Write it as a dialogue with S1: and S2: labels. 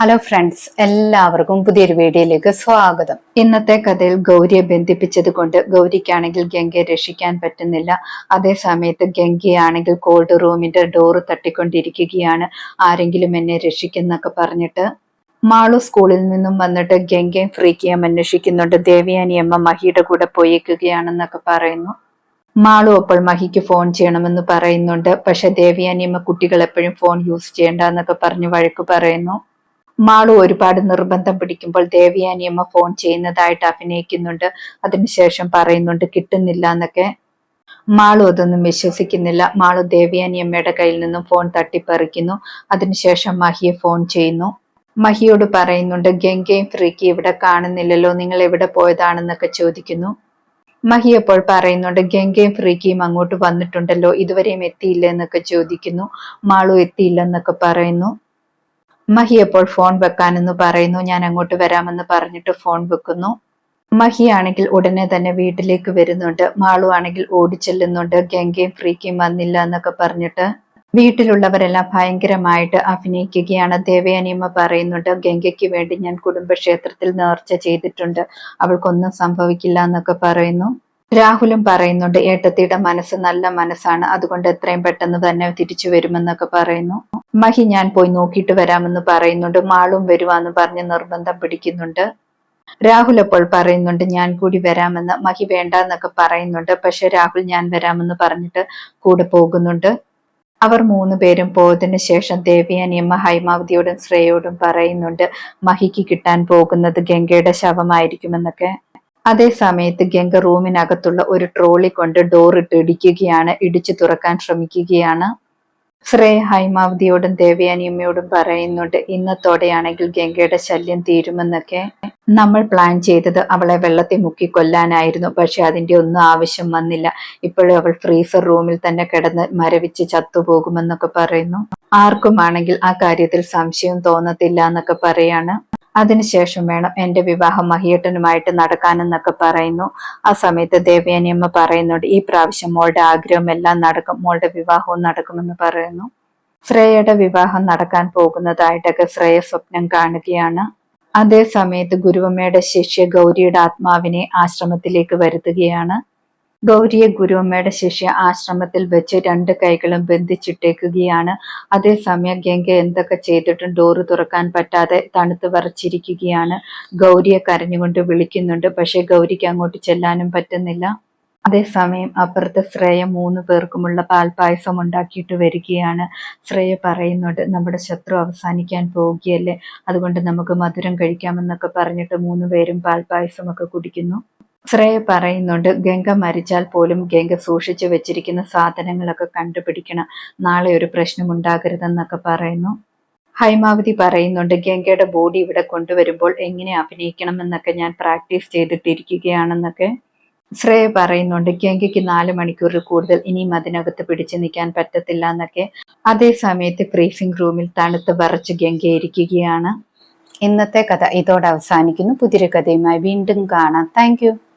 S1: Hello friends എല്ലാവർക്കും പുതിയൊരു വീഡിയോയിലേക്ക് സ്വാഗതം. ഇന്നത്തെ കഥയിൽ ഗൗരിയെ ബന്ധിപ്പിച്ചത് കൊണ്ട് ഗൗരിക്കാണെങ്കിൽ ഗംഗയെ രക്ഷിക്കാൻ പറ്റുന്നില്ല. അതേ സമയത്ത് ഗംഗയാണെങ്കിൽ കോൾഡ് റൂമിന്റെ ഡോറ് തട്ടിക്കൊണ്ടിരിക്കുകയാണ്. ആരെങ്കിലും എന്നെ രക്ഷിക്കുന്നൊക്കെ പറഞ്ഞിട്ട് മാളു സ്കൂളിൽ നിന്നും വന്നിട്ട് ഗംഗയും ഫ്രീക്കിയും അന്വേഷിക്കുന്നുണ്ട്. ദേവിയാനി അമ്മ മഹിയുടെ കൂടെ പോയേക്കുകയാണെന്നൊക്കെ പറയുന്നു. മാളു അപ്പോൾ മഹിക്ക് ഫോൺ ചെയ്യണമെന്ന് പറയുന്നുണ്ട്. പക്ഷെ ദേവിയാനിയമ്മ കുട്ടികൾ എപ്പോഴും ഫോൺ യൂസ് ചെയ്യണ്ട എന്നൊക്കെ പറഞ്ഞ് വഴക്ക് പറയുന്നു. മാളു ഒരുപാട് നിർബന്ധം പിടിക്കുമ്പോൾ ദേവിയാനിയമ്മ ഫോൺ ചെയ്യുന്നതായിട്ട് അഭിനയിക്കുന്നുണ്ട്. അതിനുശേഷം പറയുന്നുണ്ട് കിട്ടുന്നില്ല എന്നൊക്കെ. മാളു അതൊന്നും വിശ്വസിക്കുന്നില്ല. മാളു ദേവിയാനിയമ്മയുടെ കയ്യിൽ നിന്നും ഫോൺ തട്ടിപ്പറിക്കുന്നു. അതിനുശേഷം മഹിയെ ഫോൺ ചെയ്യുന്നു. മഹിയോട് പറയുന്നുണ്ട് ഗംഗയും ഫ്രീക്കി ഇവിടെ കാണുന്നില്ലല്ലോ. നിങ്ങൾ എവിടെ പോയതാണെന്നൊക്കെ ചോദിക്കുന്നു. മഹി അപ്പോൾ പറയുന്നുണ്ട് ഗംഗയും ഫ്രീക്കിയും അങ്ങോട്ട് വന്നിട്ടുണ്ടല്ലോ. ഇതുവരെയും എത്തിയില്ല എന്നൊക്കെ ചോദിക്കുന്നു. മാളു എത്തിയില്ല എന്നൊക്കെ പറയുന്നു. മഹി അപ്പോൾ ഫോൺ വെക്കാനെന്ന് പറയുന്നു. ഞാൻ അങ്ങോട്ട് വരാമെന്ന് പറഞ്ഞിട്ട് ഫോൺ വെക്കുന്നു. മഹി ആണെങ്കിൽ ഉടനെ തന്നെ വീട്ടിലേക്ക് വരുന്നുണ്ട്. മാളു ആണെങ്കിൽ ഓടിച്ചെല്ലുന്നുണ്ട്. ഗംഗയും ഫ്രീക്കും വന്നില്ല എന്നൊക്കെ പറഞ്ഞിട്ട് വീട്ടിലുള്ളവരെല്ലാം ഭയങ്കരമായിട്ട് അഭിനയിക്കുകയാണ്. ദേവയാനിയമ്മ പറയുന്നുണ്ട് ഗംഗയ്ക്ക് വേണ്ടി ഞാൻ കുടുംബക്ഷേത്രത്തിൽ നേർച്ച ചെയ്തിട്ടുണ്ട്. അവൾക്കൊന്നും സംഭവിക്കില്ല എന്നൊക്കെ പറയുന്നു. രാഹുലും പറയുന്നുണ്ട് ഏട്ടത്തിയുടെ മനസ്സ് നല്ല മനസ്സാണ്. അതുകൊണ്ട് എത്രയും പെട്ടെന്ന് തന്നെ തിരിച്ചു വരുമെന്നൊക്കെ പറയുന്നു. മഹി ഞാൻ പോയി നോക്കിയിട്ട് വരാമെന്ന് പറയുന്നുണ്ട്. മാളും വരുവാന്ന് പറഞ്ഞ് നിർബന്ധം പിടിക്കുന്നുണ്ട്. രാഹുൽ അപ്പോൾ പറയുന്നുണ്ട് ഞാൻ കൂടി വരാമെന്ന്. മഹി വേണ്ട എന്നൊക്കെ പറയുന്നുണ്ട്. പക്ഷെ രാഹുൽ ഞാൻ വരാമെന്ന് പറഞ്ഞിട്ട് കൂടെ പോകുന്നുണ്ട്. അവർ മൂന്ന് പേരും പോയതിനു ശേഷം ദേവി ദേവിയാനിയമ്മ ഹൈമാവതിയോടും ശ്രേയോടും പറയുന്നുണ്ട് മഹിക്ക് കിട്ടാൻ പോകുന്നത് ഗംഗയുടെ ശവമായിരിക്കുമെന്നൊക്കെ. അതേ സമയത്ത് ഗംഗ റൂമിനകത്തുള്ള ഒരു ട്രോളി കൊണ്ട് ഡോർ ഇട്ട് ഇടിക്കുകയാണ് ഇടിച്ചു തുറക്കാൻ ശ്രമിക്കുകയാണ്. ശ്രേയ ഹൈമാവതിയോടും ദേവയാനിയമ്മയോടും പറയുന്നുണ്ട് ഇന്നത്തോടെയാണെങ്കിൽ ഗംഗയുടെ ശല്യം തീരുമെന്നൊക്കെ. നമ്മൾ പ്ലാൻ ചെയ്തത് അവളെ വെള്ളത്തിൽ മുക്കി കൊല്ലാനായിരുന്നു പക്ഷെ അതിന്റെ ഒന്നും ആവശ്യം വന്നില്ല. ഇപ്പോഴും അവൾ ഫ്രീസർ റൂമിൽ തന്നെ കിടന്ന് മരവിച്ച് ചത്തുപോകുമെന്നൊക്കെ പറയുന്നു. ആർക്കുമാണെങ്കിൽ ആ കാര്യത്തിൽ സംശയം തോന്നത്തില്ല എന്നൊക്കെ പറയാണ്. അതിനുശേഷം വേണം എന്റെ വിവാഹം മഹിയേട്ടനുമായിട്ട് നടക്കാനെന്നൊക്കെ പറയുന്നു. ആ സമയത്ത് ദേവയാനിയമ്മ പറയുന്നുണ്ട് ഈ പ്രാവശ്യം മോളുടെ ആഗ്രഹം എല്ലാം നടക്കും മോളുടെ വിവാഹവും നടക്കുമെന്ന് പറയുന്നു. ശ്രേയയുടെ വിവാഹം നടക്കാൻ പോകുന്നതായിട്ടൊക്കെ ശ്രേയ സ്വപ്നം കാണുകയാണ്. അതേ സമയത്ത് ഗുരുവമ്മയുടെ ശിഷ്യ ഗൗരിയുടെ ആത്മാവിനെ ആശ്രമത്തിലേക്ക് വരുത്തുകയാണ്. ഗൗരിയെ ഗുരുവമ്മയുടെ ശിഷ്യ ആശ്രമത്തിൽ വെച്ച് രണ്ട് കൈകളും ബന്ധിച്ചിട്ടേക്കുകയാണ്. അതേസമയം ഗംഗ എന്തൊക്കെ ചെയ്തിട്ടും ഡോറ് തുറക്കാൻ പറ്റാതെ തണുത്ത് വരച്ചിരിക്കുകയാണ് ഗൗരിയെ കരഞ്ഞുകൊണ്ട് വിളിക്കുന്നുണ്ട്. പക്ഷെ ഗൗരിക്ക് അങ്ങോട്ട് ചെല്ലാനും പറ്റുന്നില്ല. അതേസമയം അപ്പുറത്ത് ശ്രേയ മൂന്ന് പേർക്കുമുള്ള പാൽപായസം ഉണ്ടാക്കിയിട്ട് വരികയാണ്. ശ്രേയ പറയുന്നുണ്ട് നമ്മുടെ ശത്രു അവസാനിക്കാൻ പോവുകയല്ലേ? അതുകൊണ്ട് നമുക്ക് മധുരം കഴിക്കാമെന്നൊക്കെ പറഞ്ഞിട്ട് മൂന്ന് പേരും പാൽപായസമൊക്കെ കുടിക്കുന്നു. ശ്രേയ പറയുന്നുണ്ട് ഗംഗ മരിച്ചാൽ പോലും ഗംഗ സൂക്ഷിച്ചു വെച്ചിരിക്കുന്ന സാധനങ്ങളൊക്കെ കണ്ടുപിടിക്കണം. നാളെ ഒരു പ്രശ്നം ഉണ്ടാകരുതെന്നൊക്കെ പറയുന്നു. ഹൈമാവതി പറയുന്നുണ്ട് ഗംഗയുടെ ബോഡി ഇവിടെ കൊണ്ടുവരുമ്പോൾ എങ്ങനെ അഭിനയിക്കണം എന്നൊക്കെ ഞാൻ പ്രാക്ടീസ് ചെയ്തിട്ടിരിക്കുകയാണെന്നൊക്കെ. ശ്രേയ പറയുന്നുണ്ട് ഗംഗയ്ക്ക് നാല് മണിക്കൂറിൽ കൂടുതൽ ഇനിയും അതിനകത്ത് പിടിച്ചു നിൽക്കാൻ പറ്റത്തില്ല എന്നൊക്കെ അതേ സമയത്ത് ബ്രീഫിംഗ് റൂമിൽ തണുത്ത് വറച്ച് ഗംഗ ഇരിക്കുകയാണ്. ഇന്നത്തെ കഥ ഇതോടെ അവസാനിക്കുന്നു. പുതിയൊരു കഥയുമായി വീണ്ടും കാണാം. താങ്ക്